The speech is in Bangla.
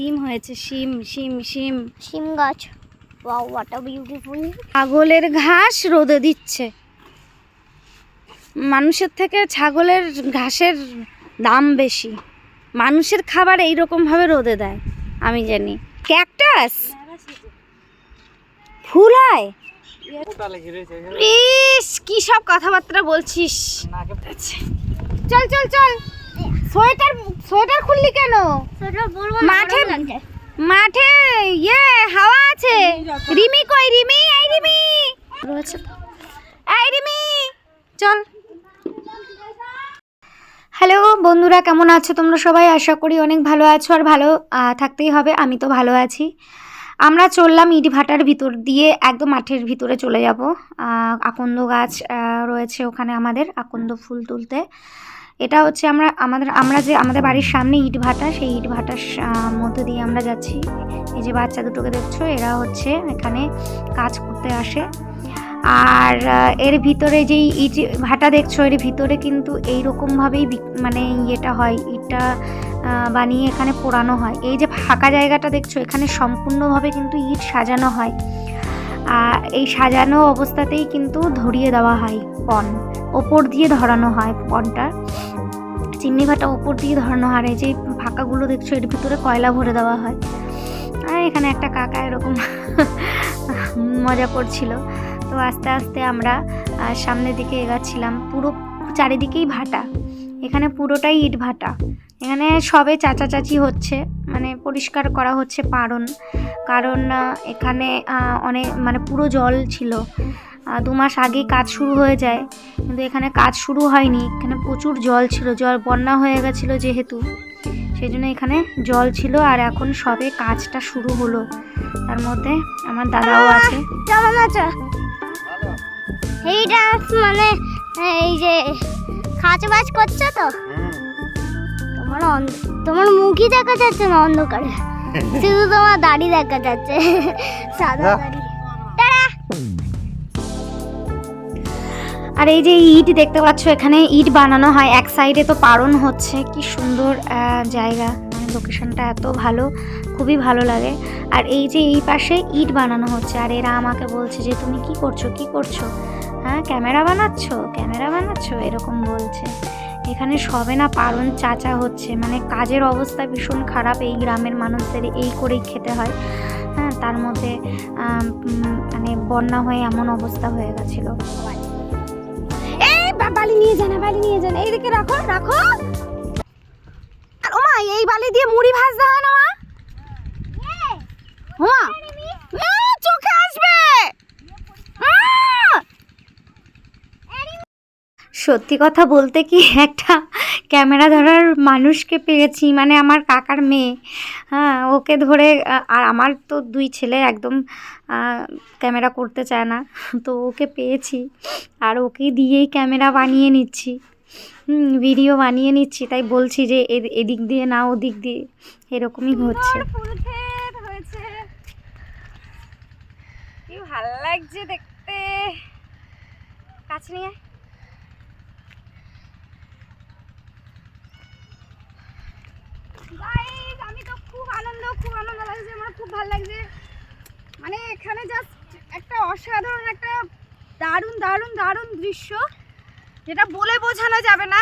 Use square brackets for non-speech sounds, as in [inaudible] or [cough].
সিম হয়েছে শিম শিম শিম শিম গাছ। ওয়াও হোয়াট আ বিউটিফুল ছাগলের ঘাস রোদে দিচ্ছে। মানুষের থেকে ছাগলের ঘাসের দাম বেশি। মানুষের খাবার এই এইরকমভাবে রোদে দেয় আমি জানি। ক্যাকটাস? ফুল হয় ইস কি সব কথাবার্তা বলছিস। চল চল চল। সোয়েটার সোয়েটার খুললি কেন? মাঠে মাঠে ইয়ে হাওয়া আছে। রিমি কই রিমি? এই রিমি। এই রিমি চল। হ্যালো বন্ধুরা কেমন আছো? তোমরা সবাই আশা করি অনেক ভালো আছো আর ভালো থাকতেই হবে। আমি তো ভালো আছি। আমরা চললাম ইট ভাটার ভিতর দিয়ে একদম মাঠের ভিতরে চলে যাব। আকন্দ গাছ রয়েছে ওখানে আমাদের আকন্দ ফুল তুলতে। এটা হচ্ছে আমরা, আমাদের, আমরা যে, আমাদের বাড়ির সামনে ইট ভাটা, সেই ইট ভাটার মধ্যে দিয়ে আমরা যাচ্ছি। এই যে বাচ্চা দুটোকে দেখছ, এরা হচ্ছে এখানে কাজ করতে আসে। আর এর ভিতরে যেই ইট ভাটা দেখছ, এর ভিতরে কিন্তু এই রকমভাবেই বিক- মানে ইয়েটা হয়, ইটটা বানিয়ে এখানে পোড়ানো হয়। এই যে ফাঁকা জায়গাটা দেখছ, এখানে সম্পূর্ণভাবে কিন্তু ইট সাজানো হয়। আর এই সাজানো অবস্থাতেই কিন্তু ধরিয়ে দেওয়া হয় পণ ওপর দিয়ে ধরানো হয় পণটা চিমনি ভাটা ওপর দিয়ে ধরানো হয় এই যে ফাঁকাগুলো দেখছ, এর ভিতরে কয়লা ভরে দেওয়া হয়। আর এখানে একটা কাকা এরকম [laughs] মজা করছিল। তো আস্তে আস্তে আমরা সামনের দিকে এগাচ্ছিলাম। পুরো চারিদিকেই ভাটা। এখানে পুরোটাই ইট ভাটা। এখানে সবে চাচা চাচি হচ্ছে মানে পরিষ্কার করা হচ্ছে পারণ। কারণ এখানে অনেক মানে পুরো জল ছিল। দু মাস আগেই কাজ শুরু হয়ে যায়। কিন্তু এখানে কাজ শুরু হয়নি। এখানে প্রচুর জল ছিল জল বন্যা হয়ে গেছিল যেহেতু। সেই জন্য এখানে জল ছিল আর এখন সবে কাজটা শুরু হলো। তার মধ্যে আমার দাদাও আছে। কেমন আছো এইটা মানে এই যে খাঁচ বাজ করছ তো? তোমার অন্ধ- তোমার মুখই দেখা যাচ্ছে না অন্ধকারে। [laughs] শুধু তোমার দাড়ি দেখা যাচ্ছে। [laughs] সাদা দাড়ি। আর এই যে ইট দেখতে পাচ্ছ, এখানে ইট বানানো হয়। এক সাইডে তো পারণ হচ্ছে। কি সুন্দর জায়গা। মানে লোকেশনটা এত ভালো, খুবই ভালো লাগে। আর এই যে এই পাশে ইট বানানো হচ্ছে। আর এরা আমাকে বলছে যে, তুমি কি করছ? কি করছ? হ্যাঁ ক্যামেরা বানাচ্ছ? ক্যামেরা বানাচ্ছ? এরকম বলছে। এখানে সবে না পারণ চাচা হচ্ছে। মানে কাজের অবস্থা ভীষণ খারাপ। এই গ্রামের মানুষদের এই করেই খেতে হয়। হ্যাঁ তার মধ্যে মানে বন্যা হয়ে এমন অবস্থা হয়ে গেছিল। বালি নিয়ে যান, বালি নিয়ে যান। এইদিকে রাখো রাখো। আর ওমা, এই বালি দিয়ে মুড়ি ভাজতে হয় না, মা? চোখে আসবে। সত্যি কথা বলতে কি একটা ক্যামেরা ধরার মানুষকে পেয়েছি মানে আমার কাকার মেয়ে। হ্যাঁ ওকে ধরে আর আমার তো দুই ছেলে একদম ক্যামেরা করতে চায় না। [laughs] তো ওকে পেয়েছি আর ওকে দিয়েই ক্যামেরা বানিয়ে নিচ্ছি। ভিডিও বানিয়ে নিচ্ছি তাই বলছি যে এদিক দিয়ে না ওদিক দিয়ে। এরকমই হচ্ছে। ভালো লাগছে দেখতে। কাছে নিয়ে আমি তো খুব আনন্দ খুব আনন্দ লাগছে, আমার খুব ভালো লাগছে। মানে এখানে একটা অসাধারণ, একটা দারুণ দারুণ দারুণ দৃশ্য, যেটা বলে বোঝানো যাবে না।